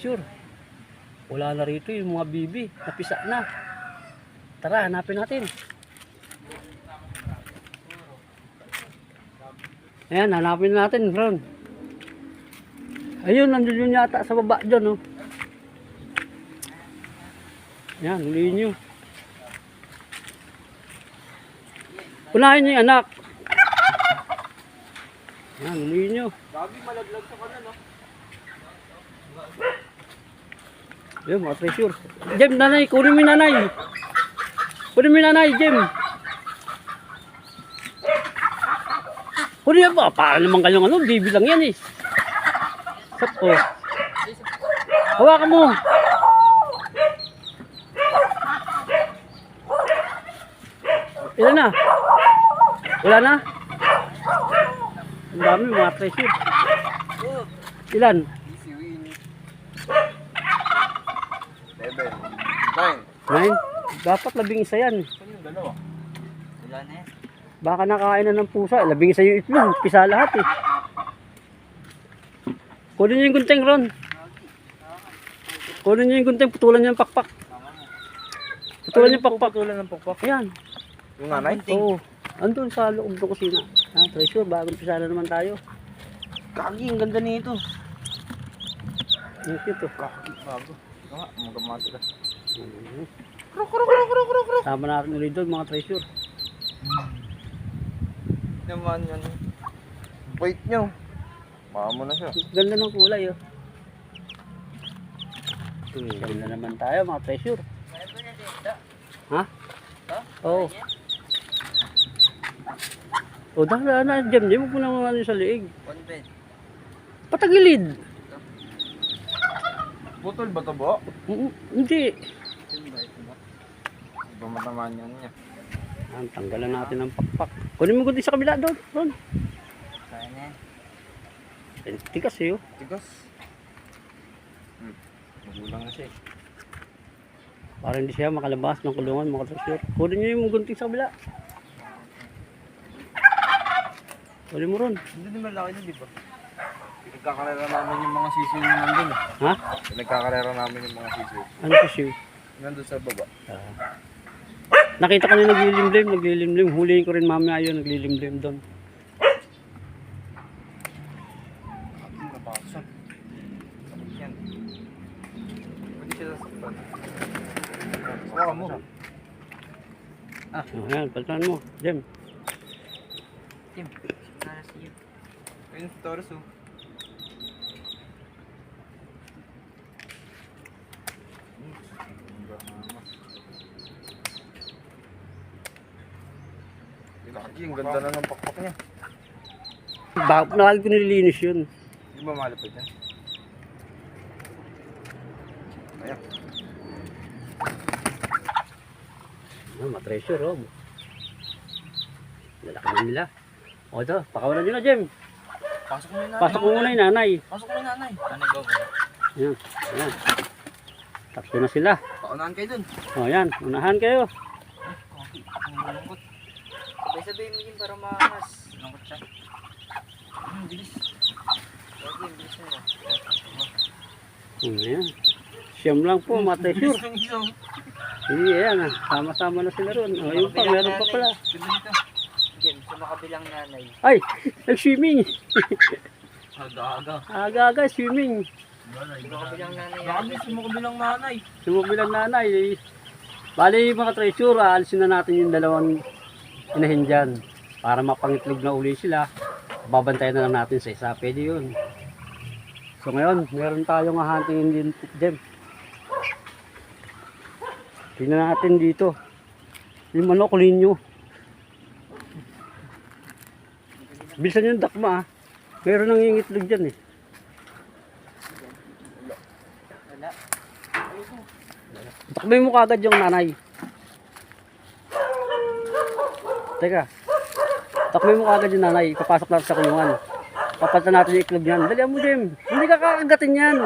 Sure. Wala na rito yung mga bibi. Napisa na. Tara, hanapin natin. Ayan, hanapin natin, Ron. Ayun, nandun yun yata sa baba dyan, oh. Ayan, huliin nyo. Unahin nyo yung anak. Ayan, huliin nyo. Gabi malaglag sa kanan, no? Yun, mga treasure. Jem, nanay, kunin mo nanay. Kunin mo nanay, Jem. Kunin mo? Para naman kayong ano, bibi lang yan eh. Sap, oh. Hawakan mo. Ilan na? Wala na? Ang dami mga treasure. Ilan? Seven. Nine. Nine? Dapat labing isa yan. Dalawa? Wala na yan. Baka nakain na ng pusa. Labing isa yung itlog. Pisa lahat eh. Kunin niyo yung gunting, Ron. Kunin niyo yung gunting. Putulan niyo yung pakpak. Putulan niyo yung pakpak. Putulan ng pakpak. Ayan. Yung nanay? Oo. Andun sa loob ng kusina. Ah, treasure. Bagong pisa na naman tayo. Kagi, ang ganda nito. Yung ito. Kagi, bago. Ito nga, magama sila. Tama natin ulit doon mga treasure. Naman yan. Wait nyo. Baka mo na siya. Ganda ng kulay oh. Ganda naman tayo mga treasure. Ha? Oo. O dahil na jam jam mo na ano sa liig. One bed. Patagilid. Putol ba ito bo? Mm, Hindi. Iba matamaan yan niya. Ang tanggalan natin ng pakpak. Kunin mo gunting sa kabila doon. Doon. Kaya na yan. Eh, Tigas eh oh. Tigas. Hmm. Magulang na siya eh. Para hindi siya makalabas ng kulungan mga treasure. Kunin niyo yung gunting sa kabila. Kunin mo ron. Hindi naman laki na, di ba? Pinagkakarera namin yung mga sisiw na nandun eh. Ha? Pinagkakarera namin yung mga sisiw. Ano to siya? Nandun sa baba. Ah. Nakita ko na naglilimlim, naglilimlim. Huliin ko rin mamaya yun, naglilimlim doon. Saka mo. Ah, ayan, palitan mo. Jem. Tim, para sa. Ayun, torso. Lagi, ang ganda na ng pakpak niya. Bakit nakal ko nililinis yun? Di ba malapit yan? Ayan. Ah, ma-treasure, oh. Lalaki na nila. O ito, pakawalan nyo na, Jem. Pasok mo yung nanay. Pasok mo muna yung nanay. Pasok mo yung nanay. Nanay ba ba? Ayan, ayan. Tatlo na sila. Paunahan kayo dun. O, ayan, unahan kayo. Malungkot. Sabay-sabay mo din para makas. Malungkot siya. Hmm, bilis. Ang bilis nila. Ayan. Siyam lang po, ng isaw. Hindi, ayan, ah. sama-sama na sila ron. O, yun pa, meron pa pala. Ganda makabilang nanay. Ay, nag-swimming. Aga-aga. Aga-aga, swimming. Sa makabilang nanay. Dami sa makabilang nanay. Sumubilang nanay. Eh. Bali mga treasure, aalisin na natin yung dalawang inahin dyan. Para mapangitlog na uli sila. Babantayan na lang natin sa isa. Pwede yun. So ngayon, meron tayong hahantingin din dyan. Tingnan natin dito. Yung manok linyo. Bilisan yung dakma ah. Meron nang itlog dyan eh. Takbay mo kagad yung nanay. Teka. Takbay mo kagad yung nanay. Papasok natin sa kulungan. Papalitan natin yung iklog niyan. Dali mo, Jim. Hindi ka kakagatin yan.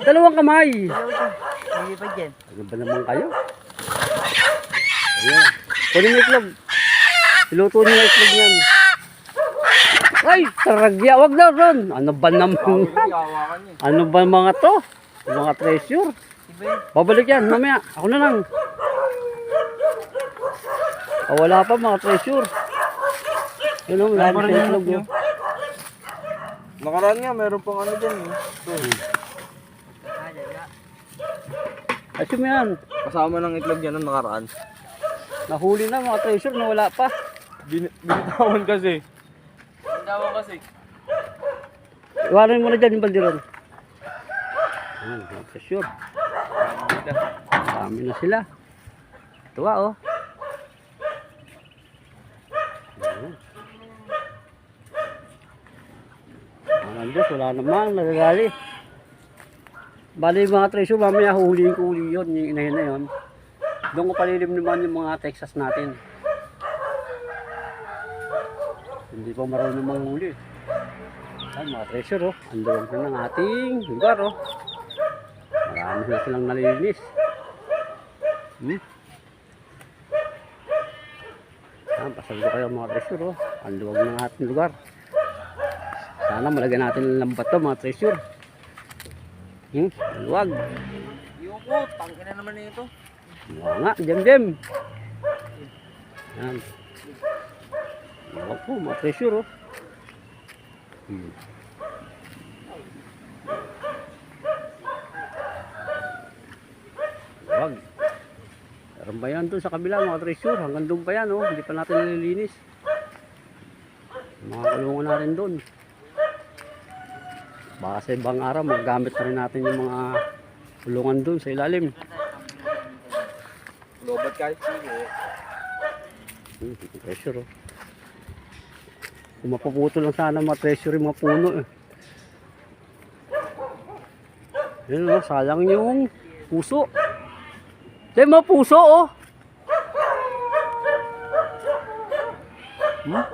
Dalawang kamay. Hindi pa dyan. Ano ba naman kayo? Ayan. Kunin mo yung iklog. Iluto niyo yung iklog niyan. Ay, taragya, wag na ron. Ano ba naman? Ano ba mga to? Mga treasure. Babalik yan, mamaya. Ako na lang. Ah, wala pa mga treasure. Yun wala pa rin itlog. oh. Nakaraan nga, meron pang ano dyan. eh. Assume yan. Kasama ng itlog yan nung nakaraan. Nahuli na mga treasure na wala pa. Bin binitawan kasi. Kasi. Iwanan mo na dyan yung baldiron. Ayan, mga treasure. Dami na sila. Tuwa oh. Mga Diyos, wala naman, nagagali. Bali mga treasure, mamaya huhulihin ko uli yun, yung inahin na yun. Doon ko palilim naman yung mga Texas natin. Hindi pa marunong manghuli. Ay, mga treasure oh. Ang luwag na ng ating lugar oh. Marami na silang nalinis. Hmm? Ayan, pasal ko kayo mga treasure oh. Ang luwag ng ating lugar. Sana malagyan natin ng lambat to mga treasure. Hmm? Luwag. Yung po, tangkin na naman na ito. Oo nga, jem jem. Yan. Luwag po mga treasure oh. Hmm. Wag. Meron ba yan doon sa kabila mga treasure? Hanggang doon pa yan oh. Hindi pa natin nililinis. Mga kulungan natin doon. Baka sa ibang araw magamit na rin natin yung mga kulungan doon sa ilalim. Lobat kahit sino. Hmm, treasure oh. Kung mapuputo lang sana mga treasure yung mga puno eh. Yun oh, sayang yung puso. Yung mga puso oh. Hmm?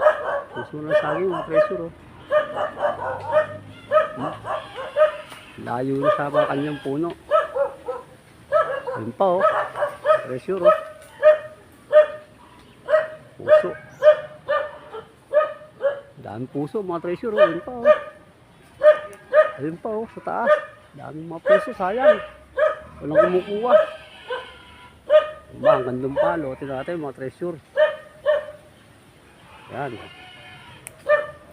Puso na sayang mga treasure oh. Hmm? Layo na sa mga kanyang puno. Yun pa oh. Treasure oh. Puso. Dami puso, mga treasure, oh. Ayun pa, oh. Ayun pa, oh, sa taas. Dami mga puso, sayang. Walang kumukuha. Diba, ang gandang palo. Tingnan natin, mga treasure. Yan.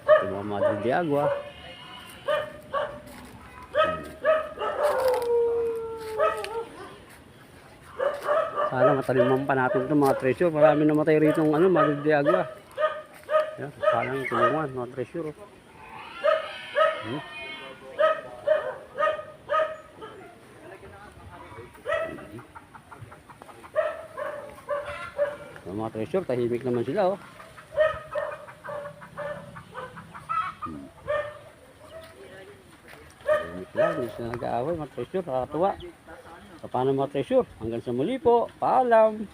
Ito mga Madre de Agua. Sana mataliman pa natin ito mga treasure. Marami namatay rito ng ano, Madre de Agua. Yan, sayang tulungan, mga treasure. oh. Hmm. Yung mga treasure, tahimik naman sila oh. Hmm. Lang, hindi sila nag-aaway mga treasure, nakakatuwa. So, paano mga treasure? Hanggang sa muli po, paalam!